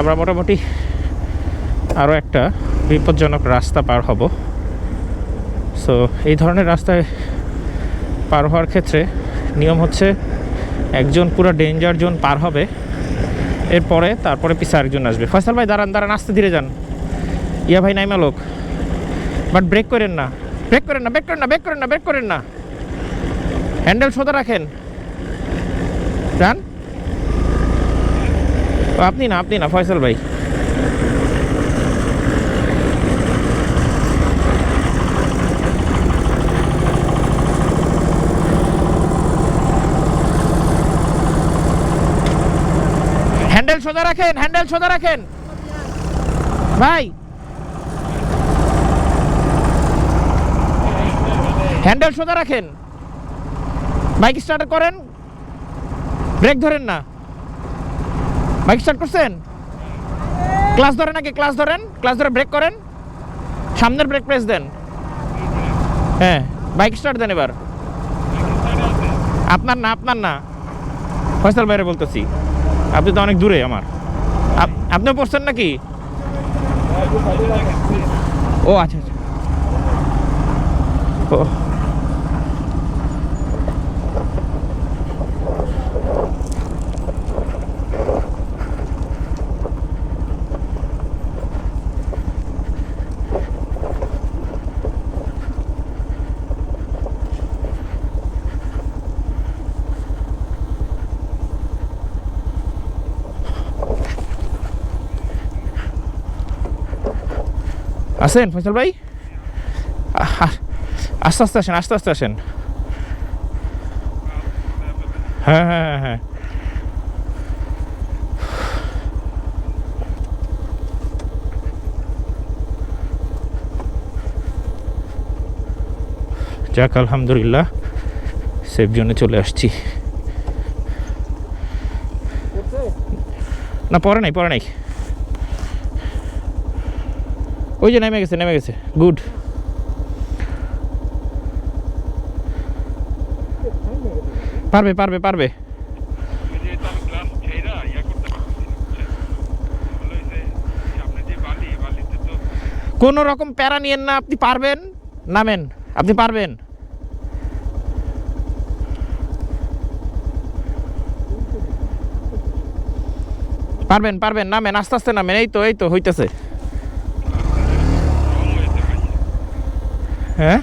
আমরা মোটামুটি আরও একটা বিপজ্জনক রাস্তা পার হব। সো এই ধরনের রাস্তায় পার হওয়ার ক্ষেত্রে নিয়ম হচ্ছে একজন পুরো ডেঞ্জার জোন পার হবে, এরপরে তারপরে পিছে আরেকজন আসবে। ফয়সাল ভাই, দাঁড়ান দাঁড়ান, আসতে ধীরে যান। ইয়া ভাই, নাইমা লোক। বাট ব্রেক করেন না। ব্রেক করেন না ব্রেক করেন না ব্রেক করেন না ব্রেক করেন না। হ্যান্ডেল সোজা রাখেন। যান। আপনি না আপনি না, ফয়সাল ভাই। হ্যান্ডেল সোজা রাখেন, হ্যান্ডেল সোজা রাখেন। ভাই। হ্যান্ডেল সোজা রাখেন। বাইক স্টার্ট করেন। ব্রেক ধরেন না। বাইক স্টার্ট করছেন? ক্লাস ধরেন নাকি ক্লাস ধরেন, ক্লাস ধরে ব্রেক করেন। সামনের ব্রেক প্রেস দেন। হ্যাঁ বাইক স্টার্ট দেন এবার। আপনার না আপনার না। ফয়সাল বাইরে বলতেছি। আপনি তো অনেক দূরে আমার। আপ- আপনিও পড়ছেন নাকি? ও আচ্ছা আচ্ছা। ও আসেন, ফয়সাল ভাই? আস্তে আস্তে আসেন, আস্তে আস্তে আসেন। হ্যাঁ হ্যাঁ হ্যাঁ হ্যাঁ। যাক, আলহামদুলিল্লাহ সেফ জোনে চলে আসছি। না, পরে নাই পরে নাই। ওই যে নেমে গেছে নেমে গেছে। গুড পারবে পারবে পারবে। কোনো রকম প্যারা নিয়েন না, আপনি পারবেন, নামেন, আপনি পারবেন। পারবেন পারবেন, নামেন, আস্তে আস্তে নামেন, এই তো এই তো, হইতেছে। হ্যাঁ।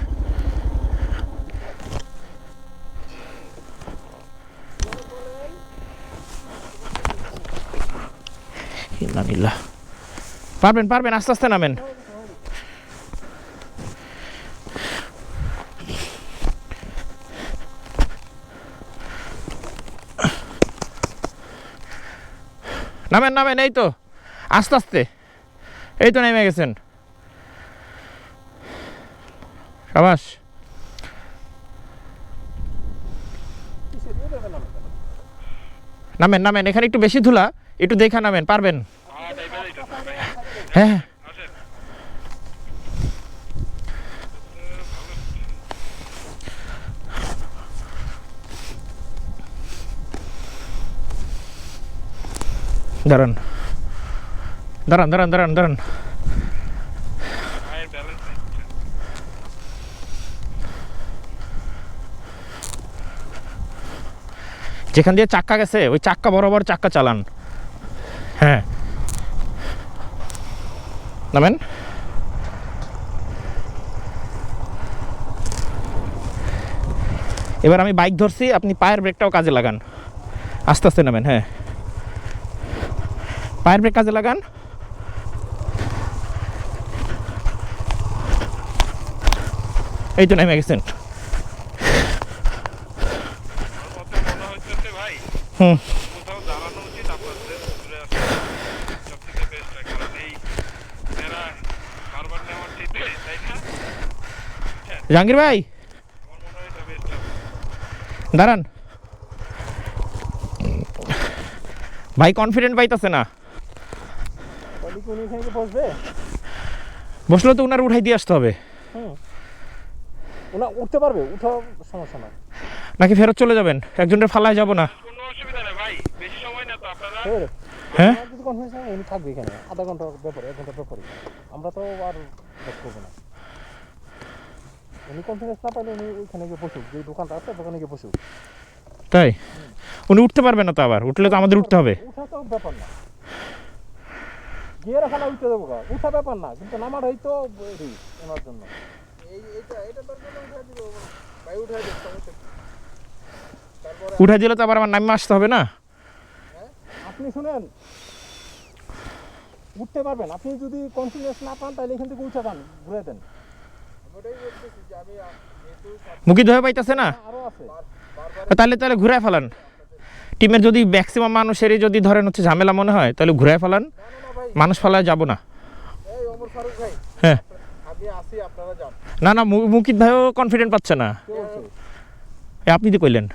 পারবেন পারবেন, আস্তে আস্তে নামেন। নামেন নামেন, এই তো। আস্তে আস্তে। এই তো নেমে গেছেন। সাবাস নামেন নামেন, এখানে একটু বেশি ধুলা, একটু দেখা নামেন, পারবেন? হ্যাঁ। হ্যাঁ। দাঁড়ান। দাঁড়ান দাঁড়ান দাঁড়ান দাঁড়ান পায়ের balance নেই, বুঝছেন? যেখান দিয়ে চাক্কা গেছে ওই চাক্কা বরাবর চাক্কা চালান। হ্যাঁ। নামেন। এবার আমি বাইক ধরছি আপনি পায়ের ব্রেকটাও কাজে লাগান। আস্তে আস্তে নামেন হ্যাঁ। পায়ের ব্রেক কাজে লাগান। এই তো নেমে গেছেন আমার মতে মনে হইতেছে ভাই, হুম কোথাও দাঁড়ানো উচিত আপনাদের ঘুরে আসা সবথেকে best হয়। কারণ এই প্যারা বারবার নেওয়ার চাইতে, তাই না? জাহাঙ্গীর ভাই। দাঁড়ান। ভাই কনফিডেন্ট পাইতেছে না। বসলে তো উনার উঠাই দিয়ে আসতে হবে। উঠতে পারবে উঠাও সমস্যা না নাকি ফেরত চলে যাবেন? একজনের ফালায় যাব না কোনো অসুবিধা নেই ভাই বেশি সময় না তো আপনারা ঠিক আছে হ্যাঁ। যদি কনফিডেন্স হয় উনি থাকবে এখানে। আধা ঘণ্টার ব্যাপারে এক ঘণ্টার ব্যাপারে। আমরা তো আর ব্যাক করব না। উনি কনফিডেন্স না পাইলে উনি ওইখানে গিয়ে বসুক। যে দোকানটা আছে দোকানে গিয়ে বসুক। তাই? উনি উঠতে পারবে না তো আবার। উঠলে তো আমাদের উঠতে হবে। উঠা তো ব্যাপার না। গিয়ে রাখা না উঠতে দেবো উঠা ব্যাপার না। কিন্তু নামাটাই তো রিস্ক ওনার জন্য। উঠে দিলে তো আবার আমার নামে আসতে হবে না? আপনি শুনেন উঠতে পারবেন। আপনি যদি কনফিডেন্স না পান তাহলে এখান থেকে উঠে যান ঘুরে দেন। মুখি ধরে পাইতেছে না? তাহলে তাহলে ঘুরায় ফেলান। টিমের যদি ম্যাক্সিমাম মানুষেরই যদি ধরেন হচ্ছে ঝামেলা মনে হয় তাহলে ঘুরায় ফেলান। মানুষ ফেলায় যাব না। এই ওমর ফারুক ভাই হ্যাঁ। আমি আসি আপনারা যান। না না মুকিত ভাইও কনফিডেন্ট পাচ্ছে না। এ আপনি তো কইলেন।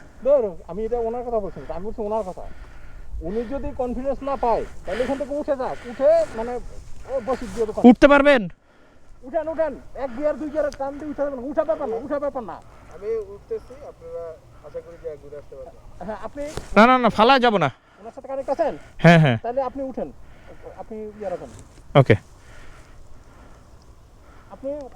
আমি এটা ওনার কথা বলছি আমি বলছি ওনার কথা। উনি যদি কনফিডেন্স না পায় তাহলে এখান থেকে উঠে যাক। উঠে মানে ও বসি দিয়ে দোকান। উঠতে পারবেন? উঠেন উঠেন। এক গিয়ার দুই গিয়ার টান দিয়ে উঠে যাবেন। উঠা ব্যাপার না উঠা ব্যাপার না। আমি উঠতেছি আপনারা আশা করি যে ঘুরে আসতে পারবেন। হ্যাঁ আপনি না না না ফালায় যাব না। ওনার সাথে কানেক্ট আছেন? হ্যাঁ হ্যাঁ। তাহলে আপনি উঠেন। আপনি ইয়ে রাখেন। ওকে। আপনি